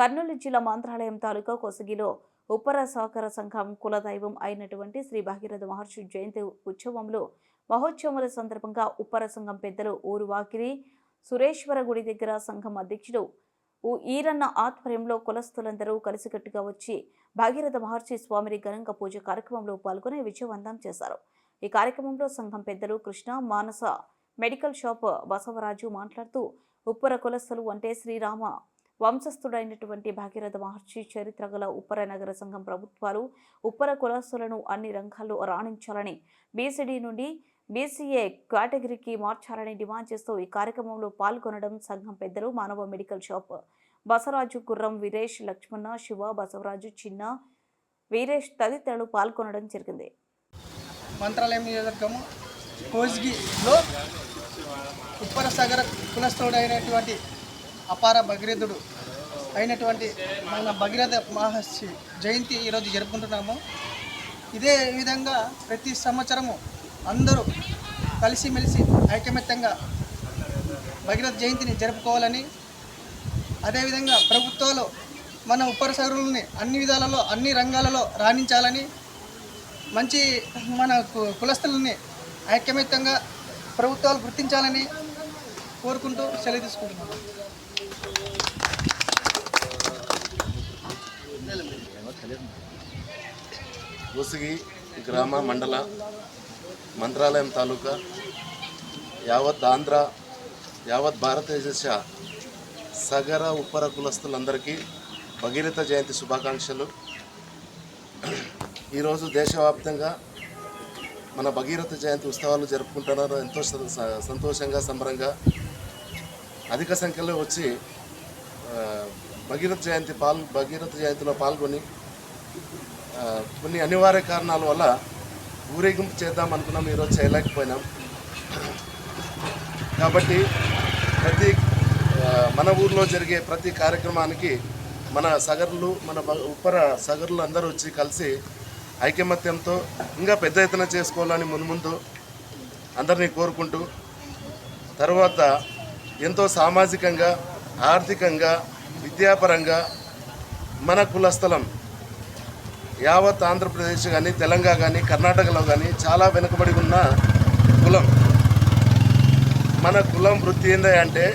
కర్నూలు జిల్లా మంత్రాలయం తాలూకా కొసగిలో ఉప్పర సహకార సంఘం కులదైవం అయినటువంటి శ్రీ భాగీరథ మహర్షి జయంతి ఉత్సవంలో మహోత్సవాల సందర్భంగా ఉప్పర సంఘం పెద్దలు ఊరు వాకిరి సురేశ్వర గుడి దగ్గర సంఘం అధ్యక్షుడు ఈరన్న ఆధ్వర్యంలో కులస్తులందరూ కలిసికట్టుగా వచ్చి భాగీరథ మహర్షి స్వామిని ఘనంగా పూజ కార్యక్రమంలో పాల్గొని విజయవంతం చేశారు. ఈ కార్యక్రమంలో సంఘం పెద్దలు కృష్ణ మానస మెడికల్ షాప్ బసవరాజు మాట్లాడుతూ ఉప్పర కులస్తులు అంటే శ్రీరామ వంశస్థుడైనటువంటి భాగీరథ మహర్షి చరిత్ర గల ఉప్పర నగర సంఘం ప్రభుత్వాలు ఉప్పర కులస్తులను అన్ని రంగాల్లో రాణించాలని బీసీడీ నుండి బీసీఏ కేటగిరీకి మార్చాలని డిమాండ్ చేస్తూ ఈ కార్యక్రమంలో పాల్గొనడం సంఘం పెద్దలు మానవ మెడికల్ షాప్ బసవరాజు గుర్రం వీరేష్ లక్ష్మణ శివ బసవరాజు చిన్న వీరేష్ తదితరులు పాల్గొనడం జరిగింది. మంత్రాలయం నియోజకము కోజ్గిలో ఉప్పర సాగర కులస్థుడైనటువంటి అపార భగీరథుడు అయినటువంటి మన భగీరథ మహర్షి జయంతి ఈరోజు జరుపుకుంటున్నాము. ఇదే విధంగా ప్రతి సంవత్సరము అందరూ కలిసిమెలిసి ఐకమత్యంగా భగీరథ జయంతిని జరుపుకోవాలని అదేవిధంగా ప్రభుత్వాలు మన ఉపరిసరులని అన్ని విధాలలో అన్ని రంగాలలో రాణించాలని మంచి మన కు- కులస్తులని ఐక్యమితంగా ప్రభుత్వాలు గుర్తించాలని కోరుకుంటూ సెలవు తీసుకుంటున్నాను ఉసిగి గ్రామ మండల మంత్రాలయం తాలూకా యావత్ ఆంధ్ర యావత్ భారతదేశ సగర ఉపర కులస్తులందరికీ భగీరథ జయంతి శుభాకాంక్షలు. ఈరోజు దేశవ్యాప్తంగా మన భగీరథ జయంతి ఉత్సవాలు జరుపుకుంటున్నారు. ఎంతో సంతోషంగా సంబరంగా. అధిక సంఖ్యలో వచ్చి భగీరథ జయంతి పాల్ భగీరథ జయంతిలో పాల్గొని కొన్ని అనివార్య కారణాల వల్ల ఊరేగింపు చేద్దాం అనుకున్నాం ఈరోజు చేయలేకపోయినాం. కాబట్టి ప్రతి మన ఊర్లో జరిగే ప్రతి కార్యక్రమానికి మన సగర్లు మన ఉప్పర సగర్లు అందరూ వచ్చి కలిసి ఐకమత్యంతో ఇంకా పెద్ద ఎత్తున చేసుకోవాలని మున్ముందు అందరినీ కోరుకుంటూ తర్వాత ఎంతో సామాజికంగా ఆర్థికంగా విద్యాపరంగా మన కులస్థలం యావత్ ఆంధ్రప్రదేశ్ కానీ తెలంగాణ కానీ కర్ణాటకలో కానీ చాలా వెనుకబడి ఉన్న కులం. మన కులం వృత్తి ఏంటి